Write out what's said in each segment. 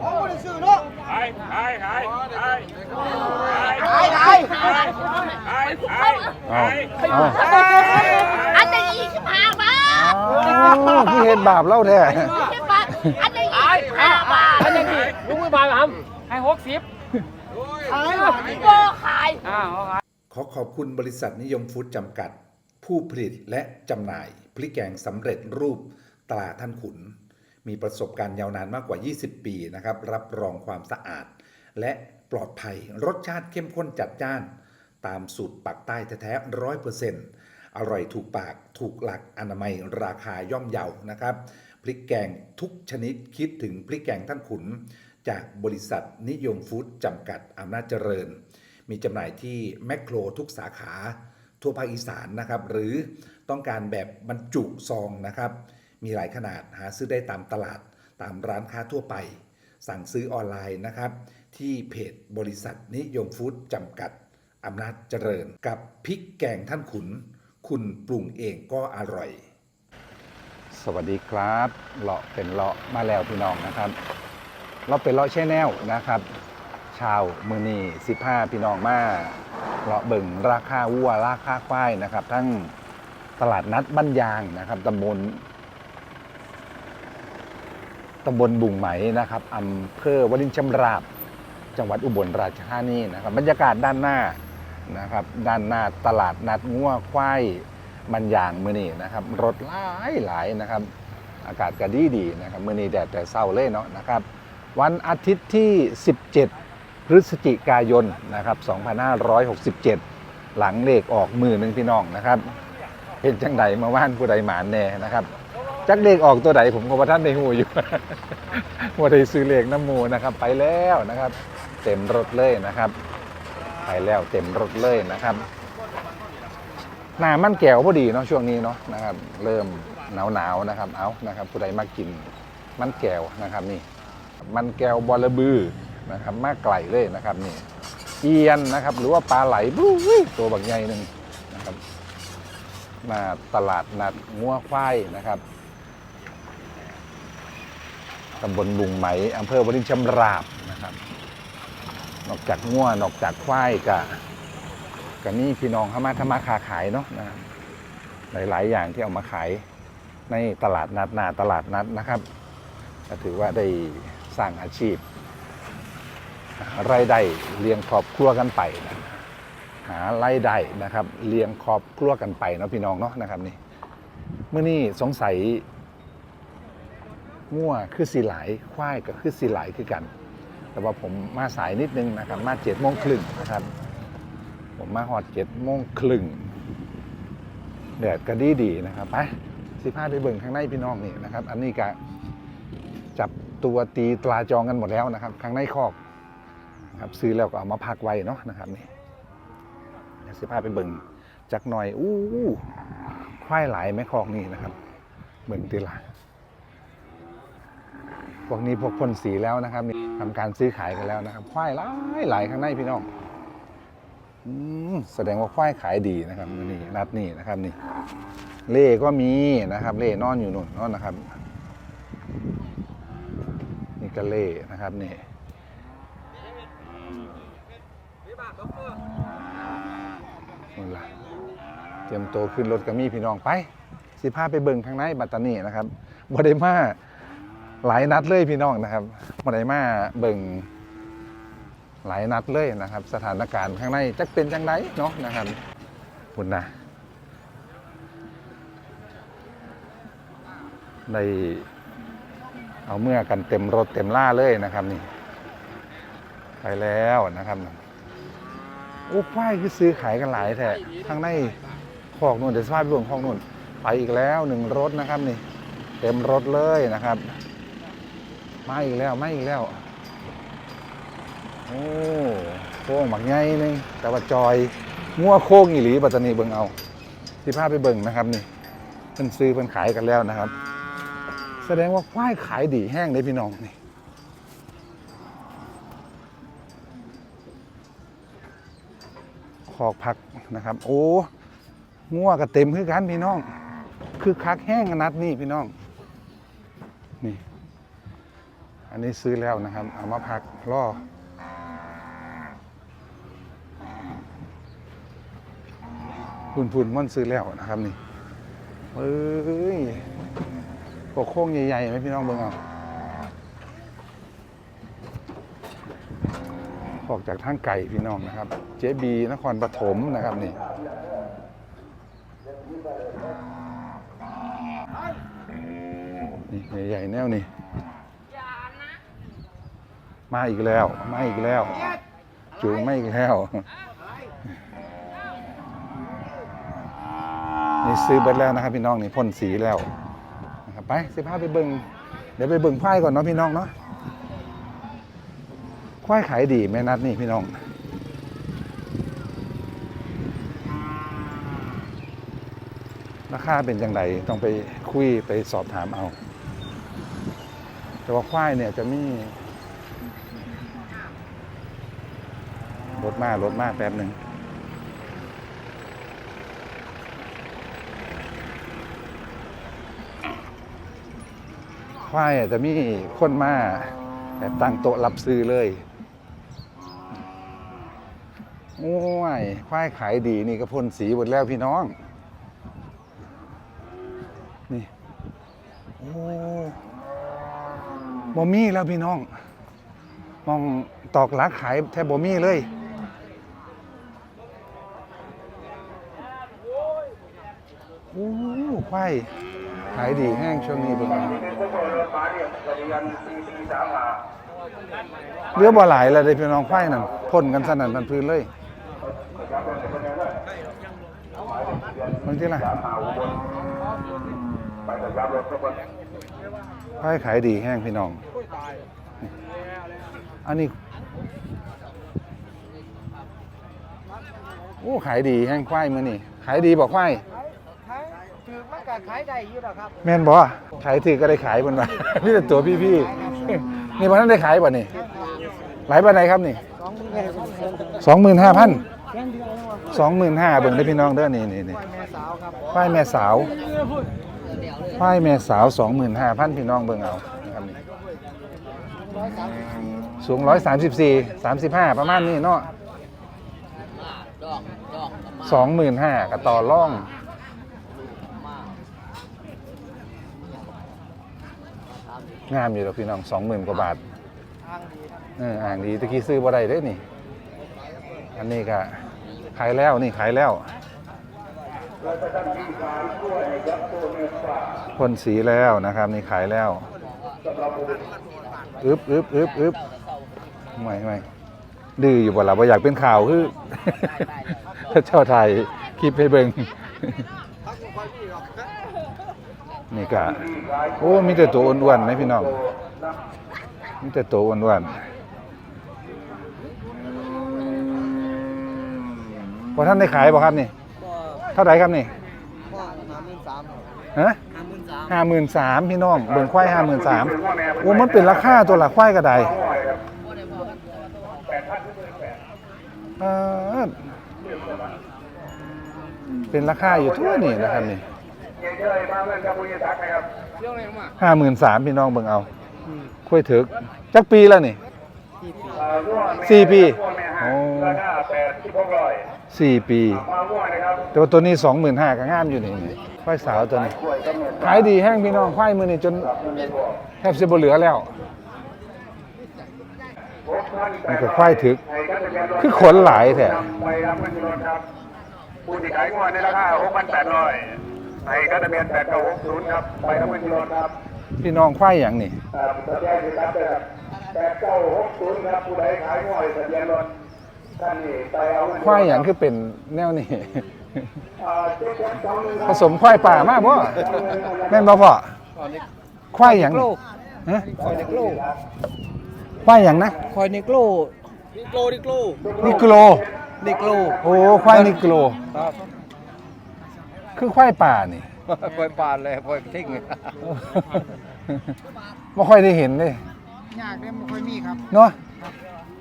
ผมไม่ได้ซื้อเนาะขายขายขายขายขายขายขายขายขายเอาเอาอันนี้ยี่สิบห้าบาทเอาพี่เห็นบาปเล่าแท้ยี่สิบบาทอันนี้ยี่สิบห้าบาทอันนี้ลุงมือบาทครับให้หกสิบขายโบขายอ้าวเอาครับขอขอบคุณบริษัทนิยมฟู้ดจำกัด ผู้ผลิตและจำหน่ายพริกแกงสำเร็จรูปตราท่านขุน มีประสบการณ์ยาวนานมากกว่า 20 ปีนะครับ รับรองความสะอาด และปลอดภัย รสชาติเข้มข้นจัดจ้าน ตามสูตรปักใต้แท้ๆร้อยเปอร์เซ็นต์อร่อยถูกปากถูกหลักอนามัยราคาย่อมเยานะครับพริกแกงทุกชนิดคิดถึงพริกแกงท่านขุน จากบริษัทนิยมฟู้ดจำกัดอำนาจเจริญ มีจำหน่ายที่แมคโครทุกสาขา ทั่วภาคอีสานนะครับ หรือต้องการแบบบรรจุซองนะครับ มีหลายขนาดหาซื้อได้ตามตลาดตามร้านค้าทั่วไป สั่งซื้อออนไลน์นะครับ ที่เพจบริษัทนิยมฟู้ดจำกัดอำนาจเจริญ กับพริกแกงท่านขุน คุณปรุงเองก็อร่อย สวัสดีครับเลาะเป็นเลาะมาแล้วพี่น้องนะครับเราเป็นเลาะแช่แนวนะครับ ชาวมือนีสิบห้าพี่น้องมาเลาะเบิ่งราคาวัวราคาควายนะครับ ทั้งตลาดนัดบ้านยางนะครับตำบล ตำบลบุ่งไหมนะครับอำเภอวลินชำราบ จังหวัดอุบลราชธานีนะครับบรรยากาศด้านหน้านะครับด้านหน้าตลาดนัดงัวควายมันยางมือนี้นะครับรถหลายหลายนะครับ อากาศก็ดีดีนะครับมือนี้แดดแต่เศร้าเลยเนาะนะครับ วันอาทิตย์ที่ 17 พฤศจิกายนนะครับ2567 หลังเลขออกมือหนึ่งพี่น้องนะครับเป็นจังใดมาว่านผู้ใดหมานแน่นะครับ จักเลขออกตัวใดผมก็ว่าท่านในหูอยู่ ว่าได้ซื้อเลขน้ำหมูนะครับไปแล้วนะครับ เต็มรถเลยนะครับ ไปแล้วเต็มรถเลยนะครับหน้ามันแก้วพอดีเนาะช่วงนี้เนาะนะครับ เริ่มหนาวหนาวนะครับ เอานะครับ ผู้ใดมากินมันแก้วนะครับนี่ มันแก้วบอระบือนะครับมากไกลเลยนะครับนี่เอียนนะครับ หรือว่าปลาไหลบู๊ตัวบางใหญ่หนึ่งนะครับมาตลาดนัดงัวควายนะครับ ตำบลบุงไหมอำเภอวรินชำราบนะครับ นอกจากงัวนอกจากควายกะกะนี่พี่น้องเขามาทำมาค้าขายเนาะนะหลาย ๆ อย่างที่เอามาขายในตลาดนัดนาตลาดนัดนะครับก็ถือว่าได้สร้างอาชีพรายได้เลี้ยงครอบครัวกันไปนะหารายได้นะครับเลี้ยงครอบครัวกันไปเนาะพี่น้องเนาะนะครับนี่เมื่อนี้สงสัย ง่วคือสีหลายควายก็คือสีหลายคือกัน แต่ว่าผมมาสายนิดนึงนะครับ มาเจ็ดโมงครึ่งนะครับ ผมมาหอดเจ็ดโมงครึ่งแดดก็ดีดีนะครับไปสิพาไปเบิ่งข้างในพี่น้องนี่นะครับ อันนี้ก็จับตัวตีตราจองกันหมดแล้วนะครับข้างในคอกนะครับซื้อแล้วก็เอามาพักไว้เนาะนะครับนี่เดี๋ยวสิพาไปเบิ่งจักหน่อยอู้ควายหลายไหมคอกนี่นะครับ เบิ่งตีละ พวกนี้พวกพ่นสีแล้วนะครับนี่ทำการซื้อขายกันแล้วนะครับควายหลายหลายข้างในพี่น้องแสดงว่าควายขายดีนะครับนี่นัดนี่นะครับนี่ เล่ก็มีนะครับ เล่นอนอยู่นู่นนอนนะครับ นี่ก็เล่นะครับนี่นู่ละเตรียมตัวขึ้นรถกับมี่พี่น้องไป สิพาไปเบิ่งข้างในบัตตานีนะครับบไดมา หลายนัดเลยพี่น้องนะครับบไดมาเบิ่งหลายนัดเลยนะครับ สถานการณ์ข้างในจักเป็นจังไดเนาะนะครับคุณนะในเอาเมื่อกันเต็มรถเต็มล่าเลยนะครับนี่ ไปแล้วนะครับโอ้ป้ายคือซื้อขายกันหลายแท้ข้างในคอกนู่นเดี๋ยวสภาพรวมคอกนู่นไปอีกแล้วหนึ่งรถนะครับนี่ เต็มรถเลยนะครับ มาอีกแล้วมาอีกแล้ว โอ้โค้งหมักใหญ่นึงแต่ว่าจอยงัวโค้งอีหลีปัตตานีเบิ่งเอาสิพาไปเบิ่งนะครับนี่เพิ่นซื้อเพิ่นขายกันแล้วนะครับ แสดงว่าควายขายดีแห้งเลยพี่น้องนี่ขอกผักนะครับ โอ้งัวก็เต็มคือกันพี่น้อง คือคักแห้งขนาดนี้พี่น้อง นี่ อันนี้ซื้อแล้วนะครับ เอามาพักล่อพุ่นพุ่นม่อนซื้อแล้วนะครับนี่เอ้ยปกโค้งใหญ่ๆไหมพี่น้องเบิ่งเอาออกจากทางไก่พี่น้องนะครับ เจบีนครปฐมนะครับนี่นี่ใหญ่ๆแนวนี่ มาอีกแล้ว มาอีกแล้ว จูงไม่อีกแล้ว นี่ซื้อเบิดแล้วนะครับพี่น้องนี่พ่นสีแล้วนะครับไปสิพาไปเบิงเดี๋ยวไปเบิงควายก่อนเนาะพี่น้องเนาะควายขายดีแม่นัดนี่พี่น้องราคาเป็นจังไดต้องไปคุยไปสอบถามเอา แต่ว่าควายเนี่ยจะมี รถมากรถมากแป๊บหนึ่งควายอะจะมีคนมาแบบตั้งโต๊ะรับซื้อเลยโอ้ยควายขายดีนี่ก็พ่นสีหมดแล้วพี่น้อง นี่โอ้บ่มีแล้วพี่น้อง มองตอกลักขายแทบบ่มีเลย โอ้ควายขายดีแห้งช่วงนี้เป็นไงเหลือบ่หลายแล้วเด้พี่น้องควายนั่นพ่นกันสนั่นมันพื้นเลยมันที่ไรขายขายดีแห้งพี่น้อง อันนี้โอ้ขายดีแห้งควายมือนี่ขายดีบอกควาย ถือมันก็ขายได้อยู่หรอกครับแม่นบ่ขายถือก็ได้ขายบนว่านี่แต่ตัวพี่ๆนี่วันนั้นได้ขายบ่นี่หลายปันไหนครับนี่สองมือแม่สองมือสองหมื่นห้าพันแค่เดียวแล้วว่ะสองหมื่นห้าเบิ่งได้พี่น้องเด้อนี่นี่นี่แม่สาวครับควายแม่สาวควายแม่สาวสองหมื่นห้าพันพี่น้องเบิ่งเอานะครับนี่ร้อยสามสิบสี่สูงร้อยสามสิบสี่สามสิบห้าประมาณนี้เนาะสองหมื่นห้ากับต่อร่อง งามอยู่แล้วพี่น้องสองหมื่นกว่าบาททางดีครับเอออ่างดีตะกี้ซื้อบ่ได้เด้นี่ อันนี้ก็ขายแล้วนี่ขายแล้วพ่นสีแล้วนะครับ นี่ขายแล้วอึบอึบอึบอึบไม่ไม่ดื้ออยู่บ่ล่ะบ่อยากเป็นข่าวคือเจ้าไทยคลิปให้เบิ่ง นี่ก็โอ้มีแต่ตัวอ้วนๆไหมพี่น้องมีแต่ตัวอ้วนๆพอท่านได้ขายบ่ครับนี่ เท่าไหร่ครับนี่ว่าห้าหมื่นสามฮะห้าหมื่นสามห้าหมื่นสามพี่น้องเบิ่งควายห้าหมื่นสามโอ้มันเป็นราคาตัวละควายกระไดเออเป็นราคาอยู่ทั่วนี่นะครับนี่ ห้าหมื่นสามพี่น้องเบิ่งเอาคุยถึกจักปีแล้วนี่ที่ปีสี่ปีโอ้สี่ปี แต่ว่าตัวนี้สองหมื่นห้าก็งามอยู่นี่นี่ควายสาวตัวนี้ขายดีแห้งพี่น้องควายมือนี่จนแทบจะบ่เหลือแล้วมันก็ควายถึก คือขนหลายแท้ไปรับเงินรถครับผู้ที่ขายงวดในราคา6,800 ให้ก็ทะเบียน8960ครับไปรับเงินรถครับพี่น้องควายอย่างนี่อ่าทะเบียนครับ8960ครับผู้ใดขายงวดทะเบียนรถท่านนี่ไปเอาเงินรถควายอย่างคือเป็นแนวนี้อ่าเจ็ดเจ็ดสองหนึ่งผสมควายป่ามากบ่แม่นบ่พ่อควายอย่างนี่ฮะคอยนิโกลควายอย่างนะคอยนิโกลนิโกลนิโกลนิโกรนิโกลโอ้ควายนิโกรครับ คือควายป่านี่คอยปานเลยคอยทิ้งไม่ค่อยได้เห็นเลยยากเนี่ยไม่ค่อยมีครับ เนาะ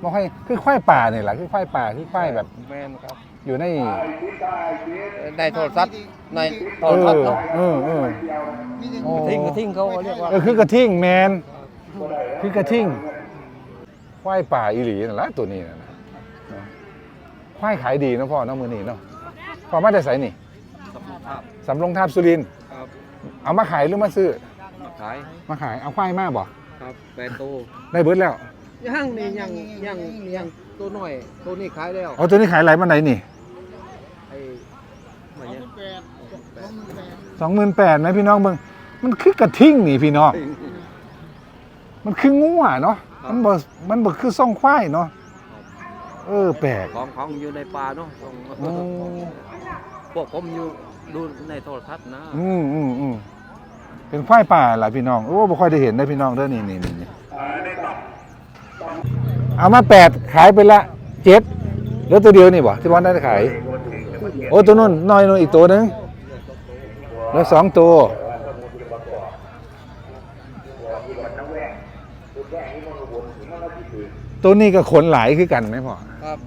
ไม่ค่อยคือควายป่าเนี่ยแหละคือควายป่าคือควายแบบ แมนครับ อยู่ในในโทรศัพท์ในโทเอรศัพท์อเนาะเออเออโอ้กระทิงกระทิงเขาเรียกว่าเออคือกระทิ่งแมนคือกระทิ่งควายป่าอีหลีนั่นแหละตัวนี้นะเนาะควายขายดีเนาะพ่อเนาะมือนี้เนาะพ่อมาได้ใส่นี่ สำโรงทาบสุรินทร์ครับเอามาขายหรือมาซื้อขายมาขายเอาควายมาบ่ครับแปดโตได้เบิดแล้วย่างนี่ยังยังยังตัวน้อยตัวนี้ขายแล้วเอาตัวนี้ขายไหลมาไหนนี่ไอ้มาเนี่ยสองหมื่นแปดไหมพี่น้องเบิ่งมันคือกระทิ่งนี่พี่น้องมันคืองัวเนาะมันบ่มันบ่คือส่องควายเนาะเออแปลกของของอยู่ในป่าเนาะของอืมพวกผมอยู่ ดูในโทรทัศน์นะอืมอืมอืมเป็นควายป่าล่ะพี่น้อง โอ้บ่ค่อยได้เห็นได้พี่น้องเด้อนี่นี่นี่นี่เอามาแปดขายไปละเจ็ดเหลือตัวเดียวนี่บ่ที่บอลได้ขาย โอ้ตัวนู้นน้อยนู้นอีกตัวหนึงแล้วสองตัว ตัวนี้ก็ขนหลายคือกันไหมพ่อ ครับ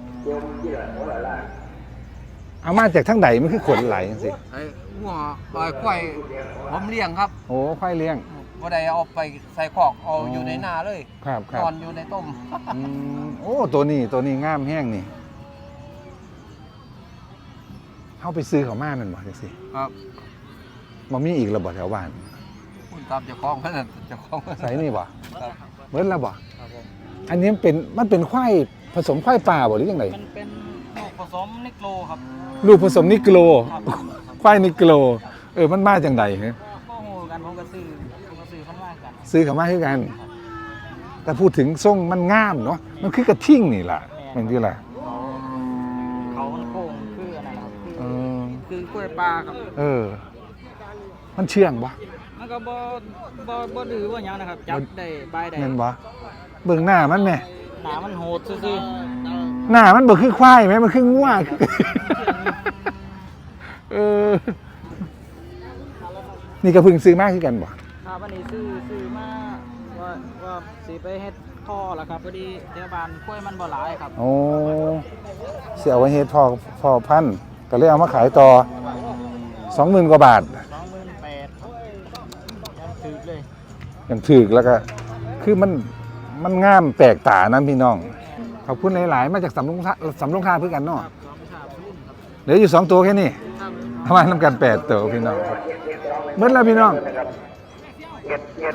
เอามาจากทั้งใดมันคือขนหลายจังสิไอ้หัวไอ้ควายผมเลี้ยงครับโอ้ควายเลี้ยงบ่ได้เอาไปใส่คอกเอาอยู่ในนาเลยครับครันบอนอยู่ในต้มอืมโอ้ตัวนี้ตัวนี้งามแห้งนี่เข้าไปซื้อเขามาแมันบ่จังสิครับบ่มีอีกระบ่แถวบ้านคุณตามเจ้าของเพิ่นน่ะเจ้าของเพิ่นใส่นี่บ่ครับเบิ้ลแล้วบ่ครับผมอันนี้มันเป็นมันเป็นควายผสมควายป่าบ่หรือยังไงมันเป็นลูกผ สมนิโกลครับลูกผสมนิโกรควายนิโกรเออมันมาจังใดฮะก็โหกันผมก็ซื้อผมก็ซื้อพันว่ากันซื้อเขามาให้กัน แต่พูดถึงทรงมันงามเนาะมันคือกระทิ่งนี่ล่ะมันคืออะไรเขามันโค้งคืออะไรครับคือเออคือกล้วยปลาครับ เออ มันเชื่องบ่ มันก็บ่บ่บ่ดื้อบ่หยังนะครับ จับได้บายได้แม่นบ่เบิ่งหน้ามันแหม่หนามันโหดซื่อ หน้ามันบ่คือควายไหมมันคืองัวคือเออ นี่ก็เพิ่งซื้อมาคือกันบ่ๆครับวันนี้ซื้อซื้อมาว่าว่าสิไปเฮ็ดท่อแล้วครับพอดีแถวบ้านกล้วยมันบ่หลายครับ โอ้เสียไว้เฮ็ดพอพอพันธุ์ก็เลยเอามาขายต่อสองหมื่นกว่าบาท28,000ยังถือเลย กันถึกแล้วก็ คือมันมันงามแปลกตานะพี่น้องข อบคุณหลายๆ มาจากสำโรงทาสำโรงทาเพื่อกันเนาะสองชาบรุ่นครับเหลืออยู่สองตัวแค่นี้ครับทำไมทำกันแปดตัวพี่น้องครับเมื่อแล้วพี่น้อง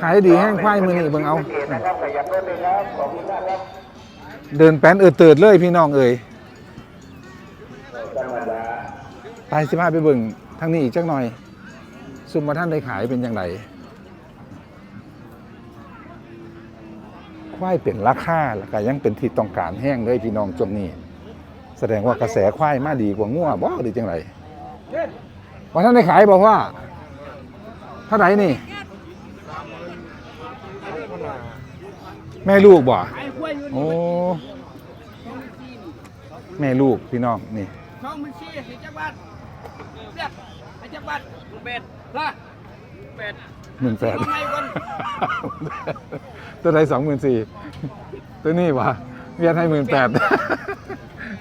ขายดีแห้งควายมือนี่เบิ่งเอา เดินแป้นเออเติดเลยพี่น้องเอ่ยไปสิพาไปเบิ่งทางนี้อีกจักหน่อย ซุมมาท่านได้ขายเป็นอย่างไร ควายเป็นราคาแล้วก็ยังเป็นที่ต้องการแห้งเลยพี่น้องจวงนี้ แสดงว่ากระแสควายมาดีกว่างัวบ่หรือจังไรว่าท่านได้ขายบอกว่าเท่าไหร่นี่ แม่ลูกบ่โอ้แม่ลูกพี่น้องนี่ช่องมันชี้สิจักบาทเรียบให้จักบาทเป็ดละ เป็ดหมื่นแปดทำไมคนตัวใดสองหมื่นสี่ตัวนี้วะเวียนให้หมื่นแปด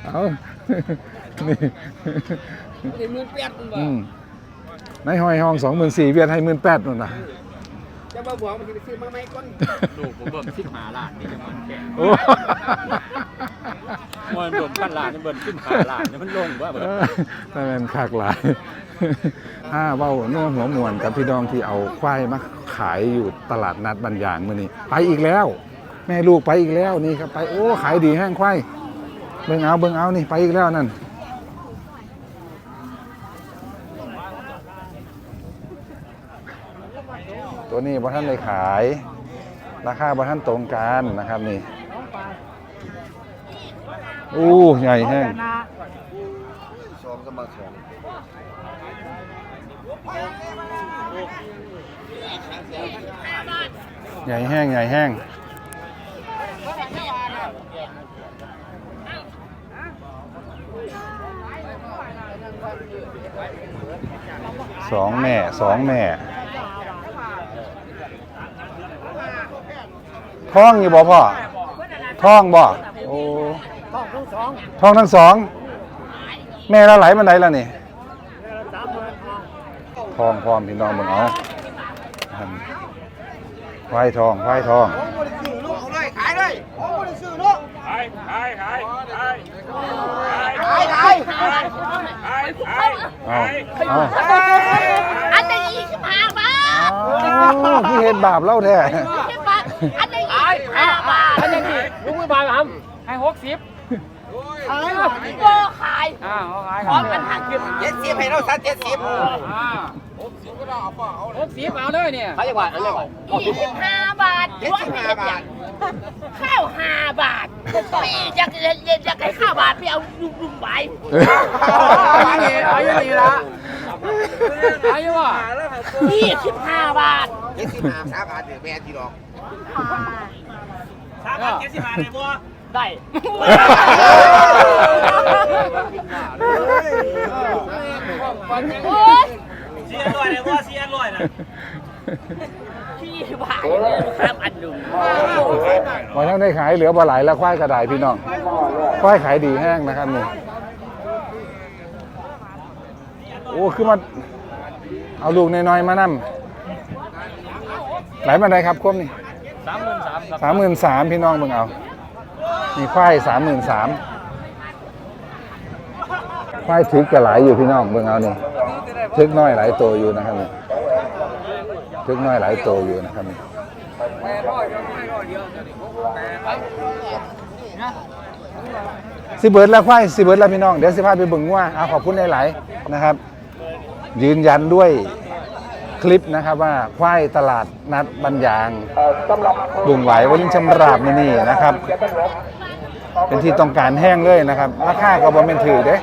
เอานี่นี่มือเป็ดมันบ่อืมในห้อยห้องสองหมื่นสี่เวียนให้หมื่นแปดนู่นนะจะมาบอกมันจะไปซื้อมาไหมก่อนลูกผมเบิ่งสิบหาล้านนี่จะมันแก่โอ้ มันเบิ่งพันล้านนี่เบิ่งสิบหาล้านนี่มันลงว่าเบิ่งนั่นเป็นขากหลายอ้าเว้าน่วหัวมวนกับพี่น้องที่เอาควายมาขายอยู่ตลาดนัดบันยางมื่อนี้ไปอีกแล้ว แม่ลูกไปอีกแล้วนี่ครับไปโอ้ขายดีแห้งควายเบิ่งเอาเบิ่งเอานี่ไปอีกแล้วนั่นตัวนี้บ่ท่านเลยขาย ราคาบ่ท่านตรงกันนะครับนี่ โอ้ใหญ่แห้งสองก็มาสองใหญ่แห้งใหญ่แห้งสองแม่สองแม่ท้องอยู่บ่พ่อท้องบ่ โอ้ท้องทั้งสอง ทองทั้งสอง แม่ละไหลมันไหนล้วนี่ทองพร้อมพี่น้องเบิ่งเอาควายทองควายทองขายเลยเอาเอาอันนี้ยี่สิบห้าบาทพี่เห็นบาปเล่าแท้ยี่สิบบาทอันนี้ยี่สิบห้าบาทอันนี้ลุงมือบายครับให้หกสิบ โบขายอ่าเอาขายพร้อมกันหักเงินเจ็ดสิบให้เราสักเจ็ดสิบอ่าหกสิบก็ได้เอาเปล่าหกสิบเอาเลยเนี่ยเขาจะว่าอะไรก่อนยี่สิบห้าบาทยี่สิบห้าบาทข้าวห้าบาทปีอยากอยากอยากให้ข้าวบาทไปเอาลุงลุงไปเอาอยู่นี่เอาอยู่นี่ละเอาอยู่ว่ะยี่สิบห้าบาทเจ็ดสิบห้าสามบาทเดี๋ยวแม่ที่ดอกสามพันเจ็ดสิบห้าเลยบัว ได้ โอ๊ยเสียร้อยเลยบัวเสียร้อยนะพี่บาทเลยครับอันหนึ่งวันนั้นได้ขายเหลือบ่หลายแล้วควายกระไดพี่น้องควายขายดีแห้งนะครับนี่โอ้คือมาเอาลูกน้อยๆมานํไหลมาได้ครับคมนี่สามหมื่นสามครับสามหมื่นสามพี่น้องเบิ่งเอา มีควายสามหมื่นสามควายทึกก็หลายอยู่พี่น้องเบิ่งเอานี่ทึกน้อยหลายตัวอยู่นะครับนี่ทึกน้อยหลายตัวอยู่นะครับนี่สิเบิร์ดแล้วควายสิเบิร์ดแล้วพี่น้องเดี๋ยวสิพาไปเบิ่งว่าเอาขอบคุณหลายๆนะครับ ยืนยันด้วยคลิปนะครับว่าควายตลาดนัดบันยางบุ่งไหววันนี้ชำราบนี่นี่นะครับ เป็นที่ต้องการแห้งเลยนะครับ ราคาก็บ่แม่นถือเด้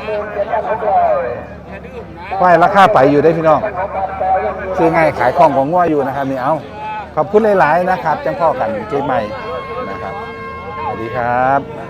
ควายราคาไปอยู่ได้พี่น้องซื้อง่ายขายของของงัวอยู่นะครับนี่เอาขอบคุณหลาย ๆ นะครับจังพ่อกันเกมใหม่นะครับสวัสดีครับ